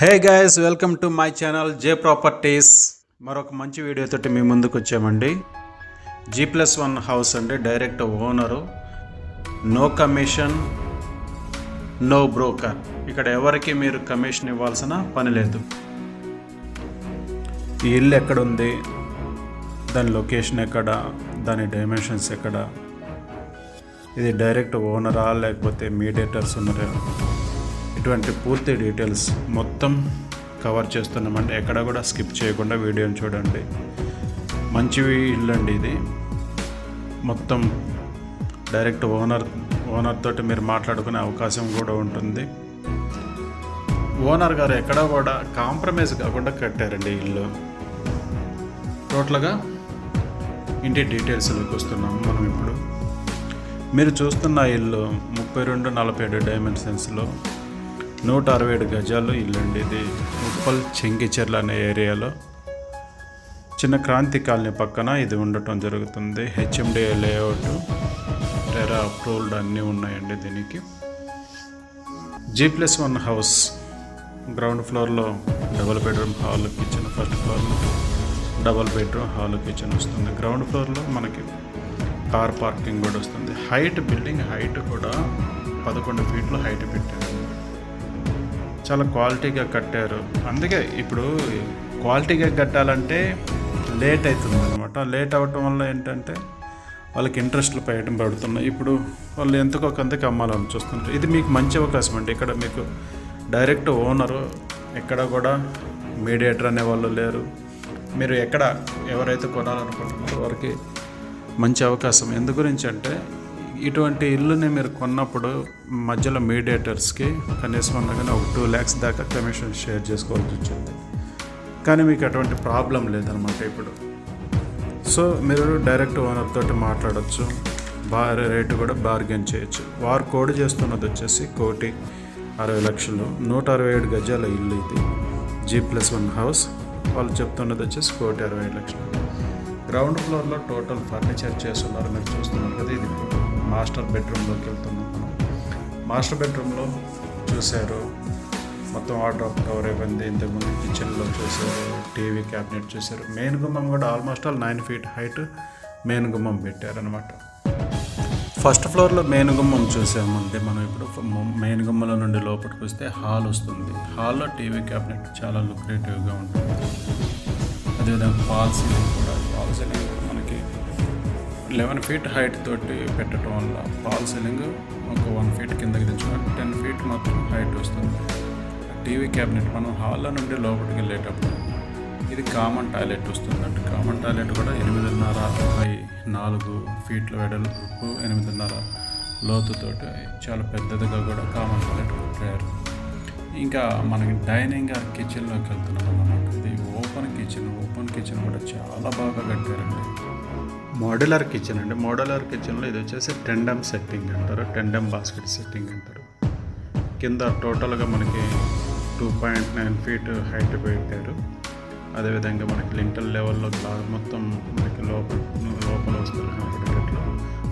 Hey guys welcome to my channel J properties. మరొక మంచి వీడియోతోటి మీ ముందుకు వచ్చామండి. జీ ప్లస్ వన్ హౌస్ అండి direct owner. No commission no broker. ఇక్కడ ఎవరికి మీరు కమిషన్ ఇవ్వాల్సిన పని లేదు. ఈ ఇల్లు ఎక్కడ ఉంది దాని లొకేషన్ ఎక్కడ? దాని డైమెన్షన్స్ ఎక్కడ? ఇది డైరెక్ట్ ఓనరా లేకపోతే మీడియేటర్స్ ఉన్నారా? ఇటువంటి పూర్తి డీటెయిల్స్ మొత్తం కవర్ చేస్తున్నామండి. ఎక్కడ కూడా స్కిప్ చేయకుండా వీడియోని చూడండి. మంచి ఇల్లు అండి ఇది. మొత్తం డైరెక్ట్ ఓనర్ ఓనర్ తోటి మీరు మాట్లాడుకునే అవకాశం కూడా ఉంటుంది. ఓనర్ గారు ఎక్కడ కూడా కాంప్రమైజ్ కాకుండా కట్టారండి ఇల్లు. టోటల్గా ఇంటి డీటెయిల్స్లోకి వస్తున్నాము మనం ఇప్పుడు. మీరు చూస్తున్న ఇల్లు ముప్పై రెండు నలభై ఏడు డైమెన్షన్స్లో నూట అరవై ఏడు గజాలు ఇల్లు ఇది ఉప్పల్ చెంగిచెర్ల అనే ఏరియాలో. చిన్న క్రాంతి కాలనీ పక్కన ఇది ఉండటం జరుగుతుంది. హెచ్ఎండి లేఅవుట్ టెరా అప్రూవ్డ్ అన్నీ ఉన్నాయండి దీనికి. G plus one house ground ఫ్లోర్లో double bedroom hall kitchen first ఫ్లోర్లో డబుల్ బెడ్రూమ్ హాల్ కిచెన్ వస్తుంది. గ్రౌండ్ ఫ్లోర్లో మనకి కార్ పార్కింగ్ కూడా వస్తుంది. హైట్ బిల్డింగ్ హైట్ కూడా పదకొండు ఫీట్లు హైట్ పెట్టారు. చాలా క్వాలిటీగా కట్టారు. అందుకే ఇప్పుడు క్వాలిటీగా కట్టాలంటే లేట్ అవుతుంది అనమాట లేట్ అవ్వటం వల్ల ఏంటంటే వాళ్ళకి ఇంట్రెస్ట్లు పెట్టడం పడుతున్నాయి ఇప్పుడు వాళ్ళు ఎంతకో కొంతకి అమ్మాలని చూస్తుంటారు ఇది మీకు మంచి అవకాశం అండి. ఇక్కడ మీకు డైరెక్ట్ ఓనరు ఎక్కడ కూడా మీడియేటర్ అనే వాళ్ళు లేరు. మీరు ఎక్కడ ఎవరైతే కొనాలనుకుంటున్నారో వారికి మంచి అవకాశం. ఎందు గురించి అంటే ఇటువంటి ఇల్లుని మీరు కొన్నప్పుడు మధ్యలో మీడియేటర్స్కి కనీసం అనగానే ఒక టూ ల్యాక్స్ దాకా కమిషన్ షేర్ చేసుకోవాల్సి వచ్చింది. కానీ మీకు అటువంటి ప్రాబ్లం లేదనమాట ఇప్పుడు. సో మీరు డైరెక్ట్ ఓనర్ తోటి మాట్లాడచ్చు. బార్ రేటు కూడా బార్గెన్ చేయొచ్చు. వారు కోడి చేస్తున్నది వచ్చేసి కోటి అరవై లక్షలు. నూట అరవై ఏడు గజాల ఇల్లు ఇది. G plus one house. వాళ్ళు చెప్తున్నది వచ్చేసి కోటి అరవై ఏడు లక్షలు. గ్రౌండ్ ఫ్లోర్లో టోటల్ ఫర్నిచర్ చేస్తున్నారు మీరు చూస్తున్నారు కదా ఇది. మాస్టర్ బెడ్రూమ్లోకి వెళ్తున్నాం మనం. మాస్టర్ బెడ్రూమ్లో చూశారు. మొత్తం వాటర్ కవర్ అయిపోయింది. ఇంతకుముందు కిచెన్లో చూశారు. టీవీ క్యాబినెట్ చూశారు. మెయిన్ గుమ్మం కూడా almost all nine feet height main గుమ్మం పెట్టారనమాట ఫస్ట్ ఫ్లోర్లో మెయిన్ గుమ్మం చూసామంటే మనం ఇప్పుడు. మెయిన్ గుమ్మలో నుండి లోపలికి వస్తే హాల్ వస్తుంది. హాల్లో టీవీ క్యాబినెట్ చాలా లుక్రేటివ్గా ఉంటుంది. అదేవిధంగా ఫాల్ సీలింగ్ కూడా. ఫాల్ సీలింగ్ మనకి లెవెన్ ఫీట్ హైట్ తోటి పెట్టడం వల్ల ఫాల్ సీలింగ్ ఒక వన్ ఫీట్ కిందకి దించుకొని టెన్ ఫీట్ మాత్రం హైట్ వస్తుంది. టీవీ క్యాబినెట్ మనం హాల్లో నుండి లోపలికి వెళ్ళేటప్పుడు ఇది కామన్ టాయిలెట్ వస్తుందండి. కామన్ టాయిలెట్ కూడా ఎనిమిదిన్నర బై నాలుగు ఫీట్ల వెడల్పు ఎనిమిదిన్నర లోతుతోటి చాలా పెద్దదిగా కూడా కామన్ టాయిలెట్ కట్టారు. ఇంకా మనకి డైనింగ్ కిచెన్లోకి వెళ్తున్నాం అన్నమాట ఇది ఓపెన్ కిచెన్ ఓపెన్ కిచెన్ కూడా చాలా బాగా కట్టారండి. మోడ్యులర్ కిచెన్ అండి. మోడ్యులర్ కిచెన్లో ఇది వచ్చేసి టెండమ్ సెట్టింగ్ అంటారు. టెండమ్ బాస్కెట్ సెట్టింగ్ అంటారు. కింద టోటల్గా మనకి two point nine feet height పెట్టారు. అదేవిధంగా మనకి లింటల్ లెవెల్లో గ్లాస్ మొత్తం మనకి లోపల లోపల వస్తున్నప్పుడు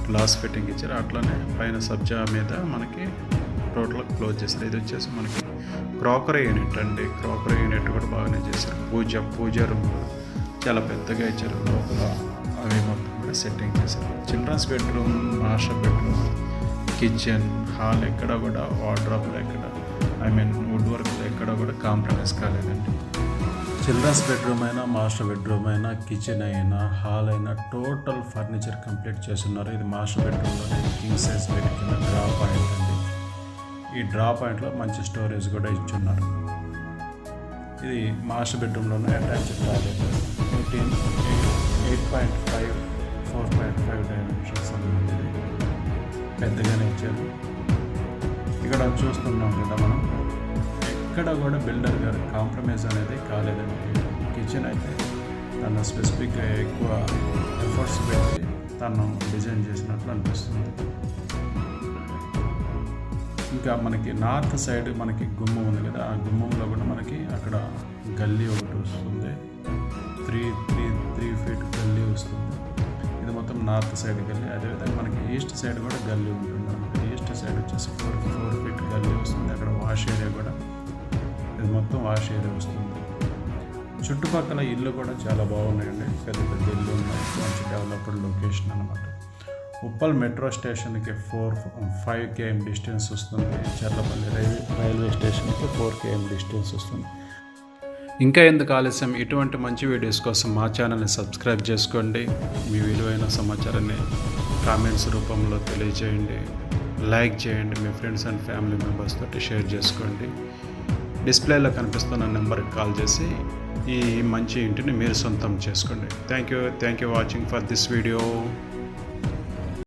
గ్లాస్ ఫిట్టింగ్ ఇచ్చారు. అట్లనే పైన సబ్జా మీద మనకి టోటల్ క్లోజ్ చేశారు. ఇది వచ్చేసి మనకి క్రాకరీ యూనిట్ అండి. క్రాకరీ యూనిట్ కూడా బాగానే చేశారు. పూజ పూజ రూమ్ చాలా పెద్దగా ఇచ్చారు లోపల. అవి మొత్తం సెట్టింగ్ చేశారు. Children's bedroom master bedroom kitchen hall ఎక్కడ కూడా వార్డ్రాప్లో ఎక్కడ ఐ మీన్ వుడ్ వర్క్లో ఎక్కడ కూడా కాంప్రమైజ్ కాలేదండి. చిల్డ్రన్స్ బెడ్రూమ్ అయినా మాస్టర్ బెడ్రూమ్ అయినా కిచెన్ అయినా హాల్ అయినా టోటల్ ఫర్నిచర్ కంప్లీట్ చేస్తున్నారు. ఇది మాస్టర్ బెడ్రూమ్లోనే కింగ్ సైజ్ బెడ్ కింద డ్రా పాయింట్ అండి. ఈ డ్రా పాయింట్లో మంచి స్టోరేజ్ కూడా ఇచ్చున్నారు. ఇది master బెడ్రూమ్లోనే attached toilet eighteen eight point five four point five dimensions అనేది పెద్దగానే ఇచ్చారు ఇక్కడ చూస్తున్నాం కదా మనం ఎక్కడ కూడా బిల్డర్ గారు కాంప్రమైజ్ అనేది కాలేదండి. కిచెన్ అయితే తన స్పెసిఫిక్గా ఎక్కువ ఎఫర్ట్స్ పెట్టి తను డిజైన్ చేసినట్లు అనిపిస్తుంది. ఇంకా మనకి నార్త్ సైడ్ మనకి గుమ్మం ఉంది కదా ఆ గుమ్మంలో కూడా మనకి అక్కడ గల్లీ ఒకటి వస్తుంది. త్రీ నార్త్ సైడ్ గల్లి అదేవిధంగా మనకి ఈస్ట్ సైడ్ కూడా గల్లీ ఉంటుంది. అనమాట ఈస్ట్ సైడ్ వచ్చేసి ఫోర్ ఫోర్ ఫీట్ గల్లీ వస్తుంది. అక్కడ వాష్ ఏరియా కూడా. ఇది మొత్తం వాష్ ఏరియా వస్తుంది. చుట్టుపక్కల ఇల్లు కూడా చాలా బాగున్నాయండి. పెద్ద పెద్ద ఇల్లు ఉన్నాయి. మంచి డెవలప్డ్ లొకేషన్ అనమాట ఉప్పల్ మెట్రో స్టేషన్కి ఫోర్ ఫైవ్ కేఎం డిస్టెన్స్ వస్తుంది. చర్లపల్లి రైల్వే రైల్వే స్టేషన్కి ఫోర్ కేఎం డిస్టెన్స్ వస్తుంది. ఇంకా ఎందుకు ఆలస్యం? ఇటువంటి మంచి వీడియోస్ కోసం మా ఛానల్ని సబ్స్క్రైబ్ చేసుకోండి. మీ విలువైన సమాచారాన్ని కామెంట్స్ రూపంలో తెలియజేయండి. లైక్ చేయండి. మీ ఫ్రెండ్స్ అండ్ ఫ్యామిలీ మెంబర్స్ తోటి షేర్ చేసుకోండి. డిస్ప్లేలో కనిపిస్తున్న నెంబర్కి కాల్ చేసి ఈ మంచి ఇంటిని మీరు సొంతం చేసుకోండి. Thank you thank you watching for this video